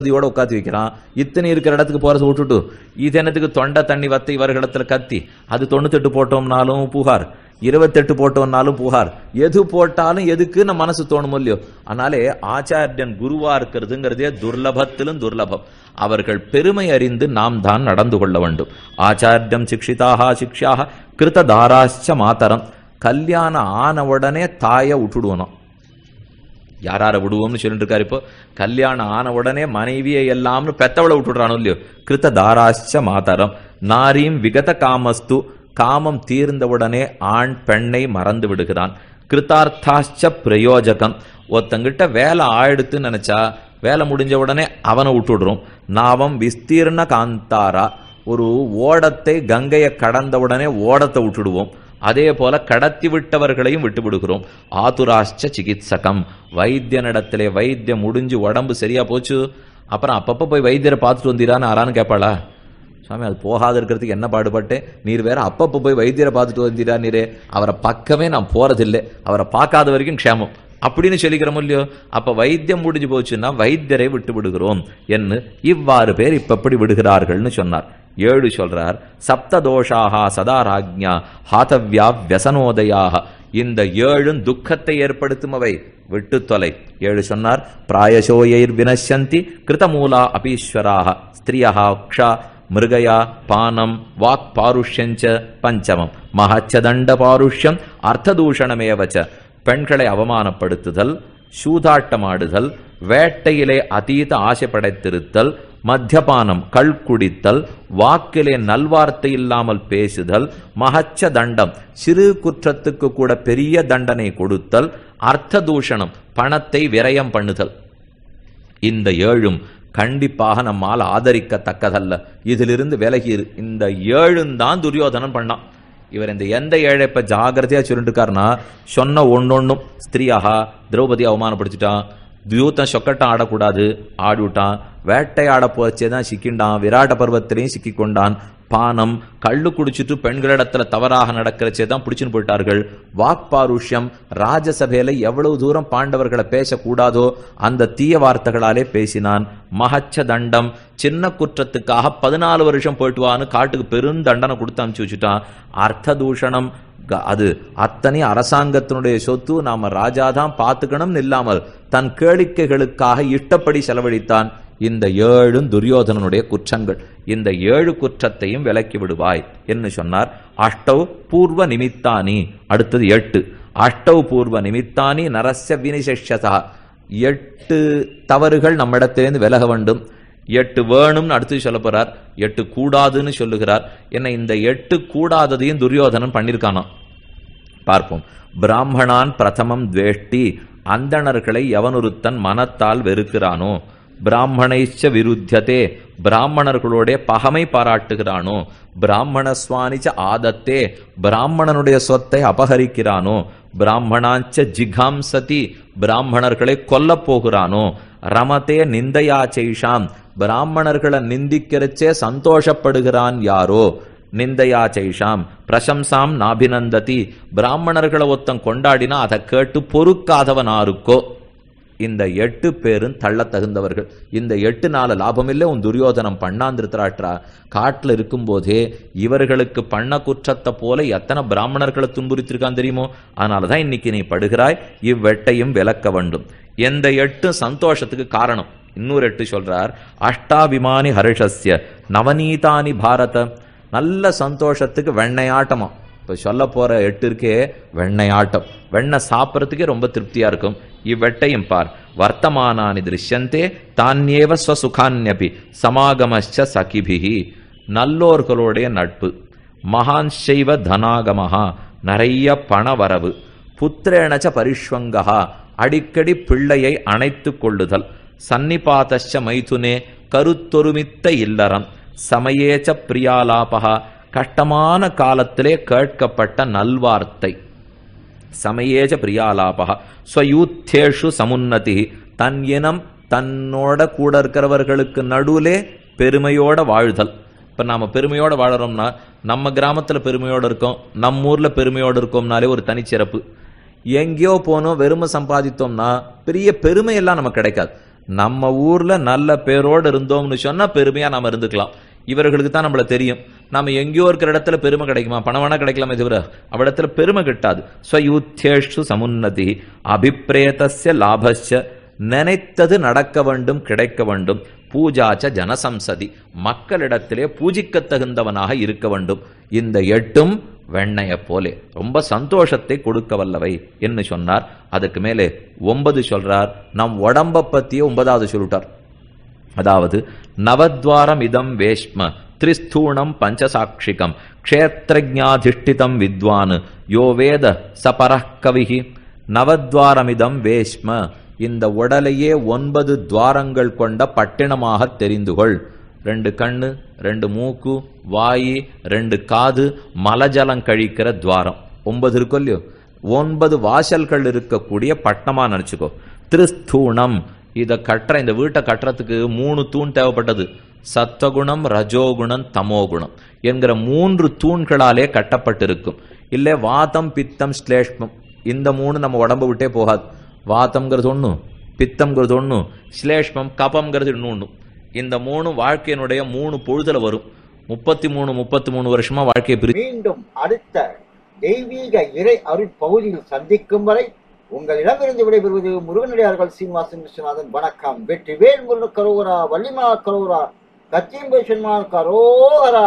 திரௌபதியோட உட்காந்து வைக்கிறான். இத்தனை இருக்கிற இடத்துக்கு போறது விட்டுட்டு இது என்னத்துக்கு தொண்டை தண்ணி வத்த இவர்களிடத்துல கத்தி? அது தொண்ணூத்தெட்டு போட்டோம்னாலும் புகார். இருபத்தெட்டு போட்டோம்னாலும் புகார். எது போட்டாலும் எதுக்கு நம்ம மனசு தோணும் இல்லையோ? அதனாலே ஆச்சாரியன் குருவா இருக்கிறதுங்கிறதே துர்லபத்திலும் துர்லபம். அவர்கள் பெருமை அறிந்து நாம் தான் நடந்து கொள்ள வேண்டும். ஆச்சாரியம் சிக்ஷிதாக சிக்ஷாக கிருத தாராச்ச மாத்தரம். கல்யாணம் ஆன உடனே தாயை விட்டுடுவணும் யாரார விடுவோம்னு சொல்லிட்டு இருக்காரு இப்போ. கல்யாணம் ஆன உடனே மனைவியை எல்லாம்னு பெத்தவளை விட்டுடுறானோ இல்லையோ? கிருத்த தாராச்ச மாதரம். நாரியும் விகத காமஸ்து. காமம் தீர்ந்தவுடனே ஆண் பெண்ணை மறந்து விடுகிறான். கிருத்தார்த்தாச்ச பிரயோஜகம். ஒருத்தங்கிட்ட வேலை ஆயிடுத்துன்னு நினைச்சா வேலை முடிஞ்ச உடனே அவனை விட்டுடுறோம். நாவம் விஸ்தீர்ண காந்தாரா. ஒரு ஓடத்தை கங்கையை கடந்த உடனே ஓடத்தை விட்டுடுவோம். அதே போல கடத்தி விட்டவர்களையும் விட்டு விடுகிறோம் ஆதுராஷ்ட சிகித்சகம். வைத்தியனிடத்திலே வைத்தியம் முடிஞ்சு உடம்பு சரியா போச்சு. அப்புறம் அப்பப்போ போய் வைத்தியரை பார்த்துட்டு வந்தீரான்னு ஆறான்னு கேட்பாளா சுவாமி அது போகாத இருக்கிறதுக்கு என்ன பாடுபட்டேன் நீர் வேற அப்பப்போ போய் வைத்தியரை பார்த்துட்டு வந்தீரா நீரே அவரை பக்கமே நான் போறதில்லை. அவரை பார்க்காத வரைக்கும் க்ஷேமம். அப்படின்னு சொல்லிக்கிறோம் இல்லையோ? அப்ப வைத்தியம் முடிஞ்சு போச்சுன்னா வைத்தியரை விட்டு விடுகிறோம் என்று இவ்வாறு பேர் இப்ப எப்படி விடுகிறார்கள்னு சொன்னார். ஏழு சொல்றார் சப்ததோஷாக சதா ராஜ்ஞா ஹாதவ்யா வியசனோதயாக இந்த ஏழும் துக்கத்தை ஏற்படுத்தும் அவை விட்டு தொலை. ஏழு சொன்னார் பிராயசோயைர் வினசந்தி கிருதமூலா அபீஸ்வராக ஸ்திரியா உக்ஷா மிருகயா பானம் வாக் பாருஷ்யஞ்ச பஞ்சமம். மகச்சதண்ட பாருஷ்யம் அர்த்ததூஷணமேவச்ச பெண்களை அவமானப்படுத்துதல் சூதாட்டமாடுதல் வேட்டையிலே அதீத ஆசை படைத்திருத்தல் மத்தியபானம் கள் குடித்தல் வாக்கிலே நல்வார்த்தை இல்லாமல் பேசுதல் மகச்ச தண்டம் சிறு குற்றத்துக்கு கூட பெரிய தண்டனை கொடுத்தல் அர்த்த தூஷணம் பணத்தை விரயம் பண்ணுதல். இந்த ஏழும் கண்டிப்பாக நம்மால் ஆதரிக்கத்தக்கதல்ல. இதிலிருந்து விலகி இந்த ஏழும் தான் துரியோதனன் பண்ணான். இவர் இந்த எந்த ஏழை இப்போ ஜாகிரதையா சொல்லிட்டு இருக்காருன்னா சொன்ன ஒன்னொன்னும் ஸ்திரீயாக திரௌபதி அவமானப்படுத்திட்டான் தியூத்தன் சொக்கட்டம் ஆடக்கூடாது. ஆடிவிட்டான். வேட்டையாட போச்சே தான் சிக்கிண்டான். விராட்ட பருவத்திலையும் சிக்கிக் கொண்டான் பானம் கள்ளு குடிச்சிட்டு பெண்களிடத்துல தவறாக நடக்கிறச்சே தான் பிடிச்சுன்னு போயிட்டார்கள். வாக்பாருஷ்யம் ராஜசபையில எவ்வளவு தூரம் பாண்டவர்களை பேசக்கூடாதோ அந்த தீய வார்த்தைகளாலே பேசினான். மகச்ச தண்டம் சின்ன குற்றத்துக்காக பதினாலு வருஷம் போயிட்டு வான்னு காட்டுக்கு பெருந்தண்டனை கொடுத்து அனுப்பிச்சு வச்சுட்டான். அர்த்த தூஷணம் அது அத்தனை அரசாங்கத்தினுடைய சொத்து நாம ராஜாதான் பார்த்துக்கணும்னு இல்லாமல் தன் கேளிக்கைகளுக்காக இஷ்டப்படி செலவழித்தான் இந்த ஏழும் துரியோதனனுடைய குற்றங்கள். இந்த ஏழு குற்றத்தையும் விலக்கி விடுவாய் என்று சொன்னார். அஷ்டவ் பூர்வ நிமித்தானி. அடுத்தது எட்டு. அஷ்டவ் பூர்வ நிமித்தானி நரஸ்ய வினிசா எட்டு தவறுகள் நம்மிடத்திலிருந்து விலக வேண்டும். எட்டு வேணும்னு அடுத்து சொல்ல போறார். எட்டு கூடாதுன்னு சொல்லுகிறார். என்ன இந்த எட்டு கூடாததையும் துரியோதனன் பண்ணியிருக்கானாம் பார்ப்போம். பிராமணான் பிரதமம் துவேஷ்டி அந்தணர்களை எவனொருத்தன் மனத்தால் வெறுக்கிறானோ? பிராமணைச்ச விருத்தியதே பிராமணர்களுடைய பகமை பாராட்டுகிறானோ? பிராமண சுவானிச்ச ஆதத்தே பிராமணனுடைய சொத்தை அபகரிக்கிறானோ? பிராமணாஞ்ச ஜிகாம்சதி பிராமணர்களை கொல்ல போகிறானோ? ரமதே நிந்தையா செய்ஷாம் பிராமணர்களை நிந்திக்கிறச்சே சந்தோஷப்படுகிறான் யாரோ? நிந்தையா செய்ஷாம் பிரசம்சாம் நாபினந்ததி பிராமணர்களை ஒருத்தன் கொண்டாடினா அதை கேட்டு பொறுக்காதவன் ஆருக்கோ? இந்த எட்டு பேரும் தள்ள தகுந்தவர்கள். இந்த எட்டு நாள் லாபமில்லை உன் துரியோதனம் பண்ணாந்திருத்தராட்ரா காட்டில் இருக்கும்போதே இவர்களுக்கு பண்ண குற்றத்தை போல எத்தனை பிராமணர்களை துன்புறுத்திருக்கான் தெரியுமோ? அதனாலதான் இன்னைக்கு நீ படுகிறாய் இவ்வெட்டையும் விளக்க வேண்டும். எந்த எட்டு சந்தோஷத்துக்கு காரணம். இன்னொரு எட்டு சொல்றார் அஷ்டாபிமானி ஹரிஷஸ்ய நவநீதானி பாரத. நல்ல சந்தோஷத்துக்கு வெண்ணையாட்டமா. இப்போ சொல்ல போற எட்டு இருக்கே வெண்ணையாட்டம். வெண்ணெய் சாப்பிட்றதுக்கே ரொம்ப திருப்தியா இருக்கும். இவ்வெட்டையும் பார் வர்த்தமானானி திருஷ்யந்தே தானியேவ ஸ்வசுகான்யபி சமாகமச்ச சகிபிகி நல்லோர்களுடைய நட்பு. மகான் செய்வ தனாகமஹா நிறைய பணவரவு. புத்திரேணச்ச பரிஷ்வங்கஹா அடிக்கடி பிள்ளையை அணைத்து கொள்ளுதல். சன்னிபாதச்ச மைதுனே கருத்தொருமித்த இல்லறம். சமயேச்ச பிரியாலாபகா கஷ்டமான காலத்திலே கேட்கப்பட்ட நல்வார்த்தை. சமயேஜ பிரியாலாபகா ஸ்வயூத்தேஷு சமுன்னதி. தன் இனம் தன்னோட கூட இருக்கிறவர்களுக்கு நடுவிலே பெருமையோட வாழ்தல். இப்ப நாம பெருமையோட வாழறோம்னா நம்ம கிராமத்துல பெருமையோட இருக்கோம் நம்ம ஊர்ல பெருமையோட இருக்கோம்னாலே ஒரு தனிச்சிறப்பு. எங்கேயோ போனோம் வெறுமை சம்பாதித்தோம்னா பெரிய பெருமை எல்லாம் நமக்கு கிடைக்காது. நம்ம ஊர்ல நல்ல பேரோடு இருந்தோம்னு சொன்னா பெருமையா நாம இருந்துக்கலாம். இவர்களுக்கு தான் நம்மள தெரியும். நம்ம எங்கேயோ இருக்கிற இடத்துல பெருமை கிடைக்குமா? பணம் வேணா கிடைக்கலாமே தவிர அவ்விடத்துல பெருமை கிட்டாது. ஸ்வயூத்தேஷு சமுன்னதி அபிப்பிரேதஸ்ய லாபஸ்ய நினைத்தது நடக்க வேண்டும் கிடைக்க வேண்டும். பூஜாச்ச ஜனசம்சதி மக்களிடத்திலே பூஜிக்க தகுந்தவனாக இருக்க வேண்டும். இந்த எட்டும் வெண்ணைய போலே. ரொம்ப சந்தோஷத்தை கொடுக்க வல்லவை என்று சொன்னார். அதுக்கு மேலே ஒன்பது சொல்றார். நம் உடம்ப பற்றியே ஒன்பதாவது சொல்லிட்டார். அதாவது நவத்வாரம் இதம் வேஷ்ம திரிஸ்தூணம் பஞ்சசாட்சிகம் க்ஷேத்திரஜாதிஷ்டிதம் வித்வான் யோ வேத சபரக் கவிஹி நவத்வாரமிதம் வேஷ்ம. இந்த உடலையே ஒன்பது துவாரங்கள் கொண்ட பட்டினமாக தெரிந்துகொள். ரெண்டு கண்ணு ரெண்டு மூக்கு வாய் ரெண்டு காது மலஜலம் கழிக்கிற துவாரம். ஒன்பது இருக்கும் இல்லையோ? ஒன்பது வாசல்கள் இருக்கக்கூடிய பட்டமா நினைச்சுக்கோ. திருஸ்தூணம். இதை கட்டுற இந்த வீட்டை கட்டுறதுக்கு மூணு தூண் தேவைப்பட்டது. சத்வகுணம் ரஜோகுணம் தமோகுணம் என்கிற மூன்று தூண்களாலே கட்டப்பட்டிருக்கும். இல்லை வாதம் பித்தம் ஸ்லேஷ்மம். இந்த மூணு நம்ம உடம்பு விட்டே போகாது. வாதம்ங்கிறது ஒன்று பித்தம்ங்கிறது ஒன்று ஸ்லேஷ்மம் கபம்ங்கிறது இன்னொன்னு. இந்த மூணு வாழ்க்கையினுடைய மூணு பொழுதுல வரும். முப்பத்தி மூணு முப்பத்தி மூணு வருஷமா வாழ்க்கையை பிரி மீண்டும் அடுத்த தெய்வீக இறை அருள் பகுதியில் சந்திக்கும் வரை உங்களிடமிருந்து விடைபெறுவது முருகனடியார்கள் சீனிவாசன் விஸ்வநாதன். வணக்கம். வெற்றி வேல் முருகன் கரோகரா வள்ளிமா கரோரா கச்சிம்பேஷன்மான் கரோகரா.